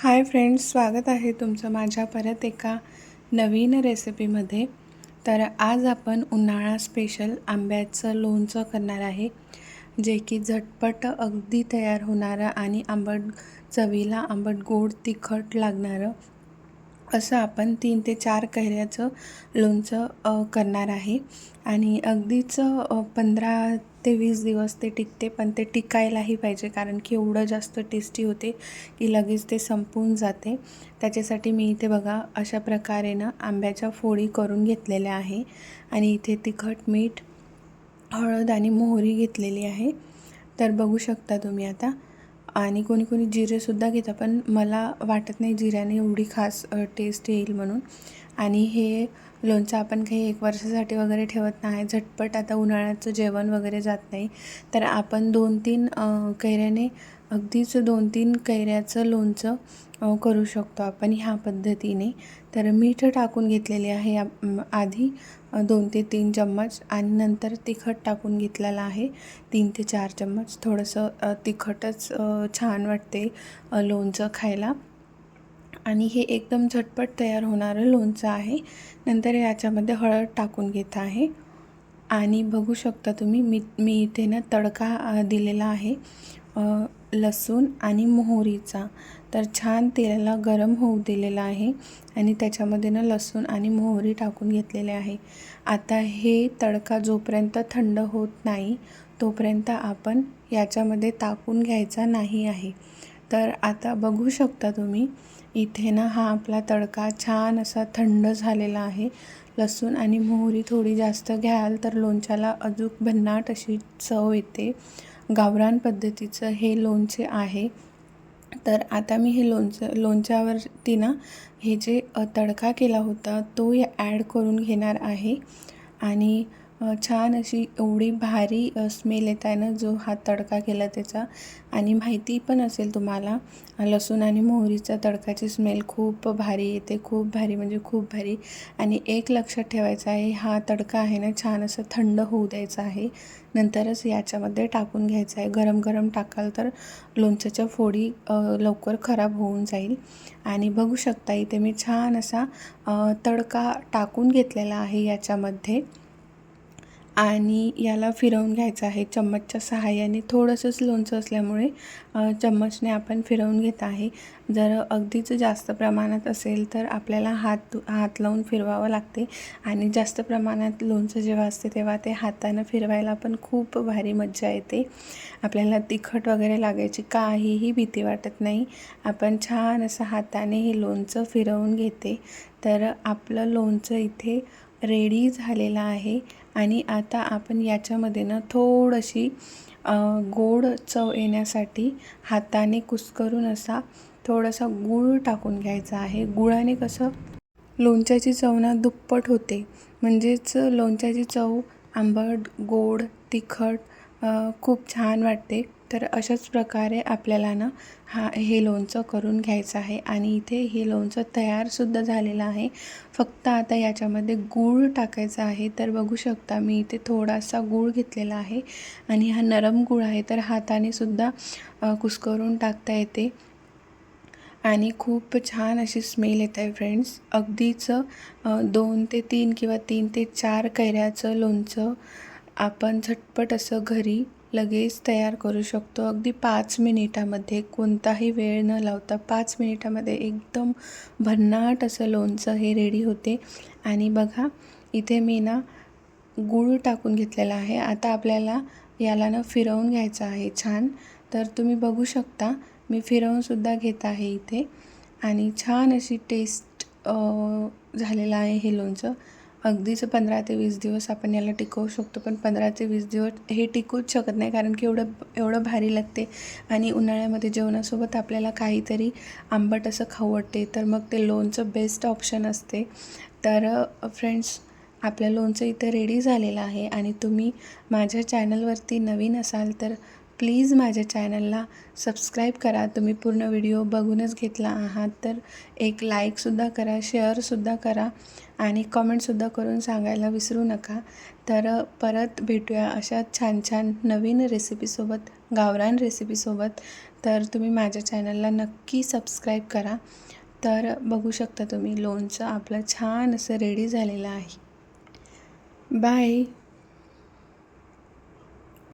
Hi friends स्वागत आहे तुमचं माझ्या परत एका नवीन रेसिपीमध्ये. तर आज आपण उन्हाळा स्पेशल आंब्याचं लोणचं करणार आहे जे की झटपट अगदी तयार होणारं आणि आंबट चवीला आंबट गोड तिखट लागणारं असं आपण तीन ते चार कैऱ्याचं लोणचं करणार आहे. आणि अगदीच पंधरा ते वीस दिवस ते टिकते पण ते टिकायलाही पाहिजे कारण की एवढं जास्त टेस्टी होते की लगेच ते संपून जाते. त्याच्यासाठी मी इथे बघा अशा प्रकारे ना आंब्याच्या फोडी करून घेतलेल्या आहे. आणि इथे तिखट मीठ हळद आणि मोहरी घेतलेली आहे. तर बघू शकता तुम्ही आता. आणि कोणी कोणी जिरेसुद्धा घेतं पण मला वाटत नाही जिऱ्याने एवढी खास टेस्ट येईल म्हणून. आणि हे लोणचं आपण काही एक वर्षासाठी वगैरे ठेवत नाही झटपट आता उन्हाळ्याचं जेवण वगैरे जात नाही. तर आपण दोन तीन कैऱ्याने अगदीच दोन तीन कैऱ्याचं लोणचं करू शकतो आपण ह्या पद्धतीने. तर मीठ टाकून घेतलेले आहे आधी दोन ते तीन चम्मच आणि नंतर तिखट टाकून घेतलेलं आहे तीन ते चार चम्मच. थोडंसं तिखटच छान वाटते लोणचं खायला. आणि हे एकदम झटपट तयार होणारं लोणचं आहे. नंतर याच्यामध्ये हळद टाकून घेत आहे. आणि बघू शकता तुम्ही मी मी इथे ना तडका दिलेला आहे लसूण आणि मोहरीचा. तर छान तेलाला गरम होऊ दिलेला आहे. आणि त्याच्यामध्ये ना लसूण आणि मोहरी टाकून घेतलेले आहे. आता हे तडका जोपर्यंत थंड होत नाही तोपर्यंत आपण याच्यामध्ये टाकून घ्यायचा नाही आहे. तर आता बघू शकता तुम्ही इथे ना हा आपला तडका छान असा थंड झालेला आहे. लसूण आणि मोहरी थोडी जास्त घ्याल तर लोणच्याला अजूक भन्नाट अशी चव येते. गावरान पद्धतीचं हे लोणचे आहे. तर आता मी हे लोणचं लोणच्यावरती ना हे जे तडका केला होता तो ॲड करून घेणार आहे. आणि छान अशी एवढी भारी स्मेल येत आहे ना जो हा तडका केला त्याचा. आणि माहिती पण असेल तुम्हाला लसूण आणि मोहरीचा तडकाची स्मेल खूप भारी येते खूप भारी म्हणजे खूप भारी. आणि एक लक्षात ठेवायचं आहे हा तडका आहे ना छान असं थंड होऊ द्यायचा आहे. नंतरच याच्यामध्ये टाकून घ्यायचं आहे. गरम गरम टाकाल तर लोणच्याच्या फोडी लवकर खराब होऊन जाईल. आणि बघू शकता इथे मी छान असा तडका टाकून घेतलेला आहे याच्यामध्ये. आणि याला फिरवून घ्यायचं आहे चम्मचच्या सहाय्याने. थोडंसंच लोणचं असल्यामुळे चम्मचने आपण फिरवून घेत आहे. जर अगदीच जास्त प्रमाणात असेल तर आपल्याला हात हात लावून फिरवावं लागते. आणि जास्त प्रमाणात लोणचं जेव्हा असते तेव्हा ते हातानं फिरवायला पण खूप भारी मज्जा येते. आपल्याला तिखट वगैरे लागायची काहीही भीती वाटत नाही. आपण छान असं हाताने हे लोणचं फिरवून घेते. तर आपलं लोणचं इथे रेडी झालेलं आहे. आणि आता आपण याच्यामध्ये ना थोडीशी गोड चव येण्यासाठी हाताने कुस्करून असा थोडासा गूळ टाकून घ्यायचा आहे. गुळाने कसं लोणच्याची चव ना दुप्पट होते. म्हणजेच लोणच्याची चव आंबट गोड तिखट खूप छान वाटते. तर अशाच प्रकारे आपल्याला ना हा हे लोणचं करून घ्यायचं आहे. आणि इथे हे लोणचं तयारसुद्धा झालेलं आहे. फक्त आता याच्यामध्ये गूळ टाकायचा आहे. तर बघू शकता मी इथे थोडासा गूळ घेतलेला आहे. आणि हा नरम गूळ आहे. तर हाताने सुद्धा कुस्करून टाकता येते. आणि खूप छान अशी स्मेल येत आहे फ्रेंड्स अगदीच दोन ते तीन किंवा तीन ते चार कैऱ्याचं लोणचं आपण झटपट असं घरी लगेच तयार करू शकतो. अगदी पाच मिनिटामध्ये कोणताही वेळ न लावता पाच मिनिटामध्ये एकदम भन्नाट असं लोणचं हे रेडी होते. आणि बघा इथे मी ना गूळ टाकून घेतलेला आहे. आता आपल्याला याला ना फिरवून घ्यायचं आहे छान. तर तुम्ही बघू शकता मी फिरवूनसुद्धा घेत आहे इथे. आणि छान अशी टेस्ट झालेलं आहे हे लोणचं. अगदीच पंधरा ते वीस दिवस आपण याला टिकवू शकतो पण पंधरा ते वीस दिवस हे टिकूच शकत नाही. कारण की एवढं एवढं भारी लागते आणि उन्हाळ्यामध्ये जेवणासोबत आपल्याला काहीतरी आंबट असं खाऊ वाटते. तर मग ते लोणचं बेस्ट ऑप्शन असते. तर फ्रेंड्स आपलं लोणचं इथं रेडी झालेलं आहे आणि तुम्ही माझ्या चॅनलवरती नवीन असाल तर प्लीज माझ्या चॅनलला सबस्क्राईब करा. तुम्ही पूर्ण व्हिडिओ बघूनच घेतला आहात तर एक लाईकसुद्धा करा शेअरसुद्धा करा आणि कॉमेंटसुद्धा करून सांगायला विसरू नका. तर परत भेटूया अशा छान छान नवीन रेसिपीसोबत गावरान रेसिपीसोबत तर तुम्ही माझ्या चॅनलला नक्की सबस्क्राईब करा. तर बघू शकता तुम्ही लोणचं आपलं छान असं रेडी झालेलं आहे. बाय